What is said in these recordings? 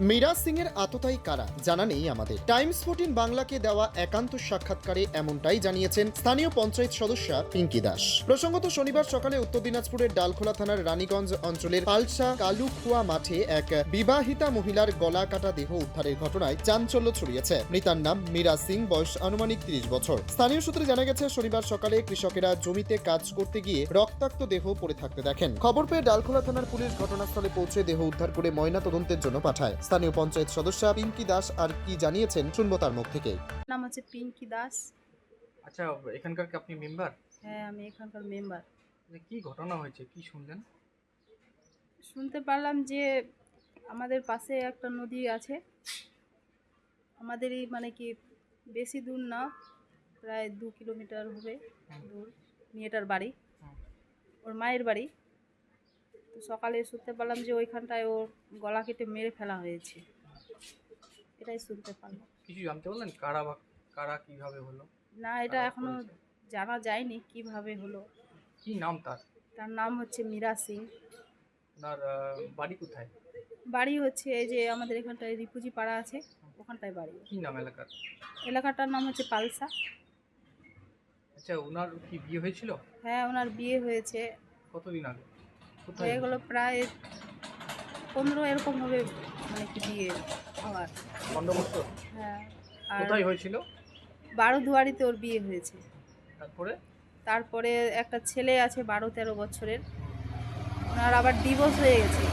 মিরাজ সিং এর আততায়ী কারা? জানা নেই আমাদের। টাইমস ফোর্টিন বাংলাকে দেওয়া একান্ত সাক্ষাৎকারে এমনটাই জানিয়েছেন স্থানীয় পঞ্চায়েত সদস্যা পিঙ্কি দাস। প্রসঙ্গত শনিবার সকালে উত্তর দিনাজপুরের ডালখোলা থানার রানীগঞ্জ অঞ্চলের পালসা কালুখুয়া মাঠে এক বিবাহিতা মহিলার গলা কাটা দেহ উদ্ধারের ঘটনায় চাঞ্চল্য ছড়িয়েছে। মৃতার নাম মিরাজ সিং, বয়স আনুমানিক তিরিশ বছর। স্থানীয় সূত্রে জানা গেছে, শনিবার সকালে কৃষকেরা জমিতে কাজ করতে গিয়ে রক্তাক্ত দেহ পড়ে থাকতে দেখেন। খবর পেয়ে ডালখোলা থানার পুলিশ ঘটনাস্থলে পৌঁছে দেহ উদ্ধার করে ময়না তদন্তের জন্য পাঠায়। স্থানীয় পঞ্চায়েত সদস্যা পিঙ্কি দাস আর কি জানিয়েছেন শুনব তার মুখ থেকে। নাম হচ্ছে পিঙ্কি দাস। আচ্ছা এখানকার কি আপনি মেম্বার? হ্যাঁ আমি এখানকার মেম্বার। কি ঘটনা হয়েছে? কি শুনলেন? শুনতে পারলাম যে আমাদের পাশে একটা নদী আছে। আমাদেরই মানে কি বেশি দূর না প্রায় দু কিলোমিটার হবে দূর। মেয়েটার বাড়ি। ওর মায়ের বাড়ি। তো সকালে শুনতে পারলাম যে ওইখানটায় ওর গলা কেটে মেরে ফেলা হয়েছে। এটাই শুনতে পারলাম। কিছু জানতে পারলেন? কারা বা কারা কীভাবে হলো? না এটা এখনও জানা যায়নি কীভাবে হলো। কি নাম তার? তার নাম হচ্ছে মীরা সিং। ওনার বাড়ি কোথায়? বাড়ি হচ্ছে এই যে আমাদের এখানটায় রিপুজি পাড়া আছে ওখানটায় বাড়ি। কি নাম এলাকার? এলাকাটার নাম হচ্ছে পালসা। আচ্ছা ওনার কি বিয়ে হয়েছিল? হ্যাঁ ওনার বিয়ে হয়েছে। কতদিন আগে? হয়ে গেলো প্রায় পনেরো এরকম হবে মানে কি বিয়ে হ্যাঁ আর কোথায় হয়েছিল? বারো দুয়ারিতে ওর বিয়ে হয়েছে। তারপরে? তারপরে একটা ছেলে আছে বারো তেরো বছরের। ওনার আবার ডিভোর্স হয়ে গেছে।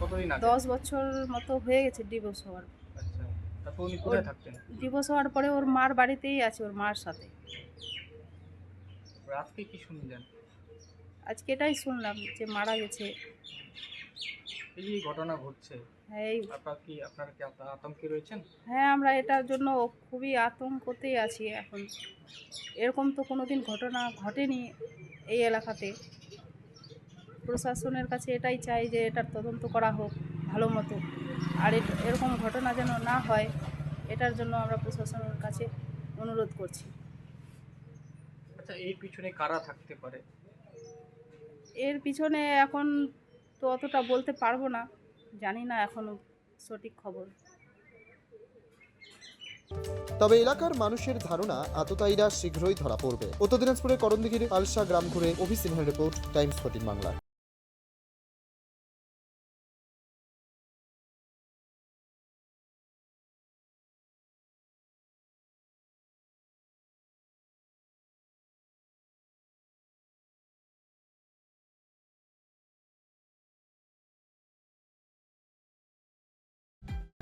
কতদিন আগে? দশ বছর মতো হয়ে গেছে ডিভোর্স হওয়ার। আচ্ছা তারপর উনি কোথায় থাকতেন? ডিভোর্স হওয়ার পরে ওর মার বাড়িতেই আছে ওর মার সাথে। আজকে কি শুনলেন? আজকে এটাই শুনলাম যে মারা গেছে। এই ঘটনা ঘটছে? হ্যাঁ এই আপনার কি আপনারা কি আতঙ্কে রয়েছেন? হ্যাঁ আমরা এটার জন্য খুবই আতঙ্কতেই আছি এখন। এরকম তো কোনো দিন ঘটনা ঘটেনি এই এলাকাতে। প্রশাসনের কাছে এটাই চাই যে এটার তদন্ত করা হোক ভালো মতো। আর এরকম ঘটনা যেন না হয় এটার জন্য আমরা প্রশাসনের কাছে অনুরোধ করছি। আচ্ছা এর পিছনে কারা থাকতে পারে? এর পিছনে এখন তো অতটা বলতে পারব না। জানি না এখনও সঠিক খবর। তবে এলাকার মানুষের ধারণা, আততায়ীরা শীঘ্রই ধরা পড়বে। উত্তর দিনাজপুরের করণদিঘির আলসা গ্রাম ঘুরে অভি সিনহার রিপোর্ট, টাইমস ফোর্টিন বাংলা।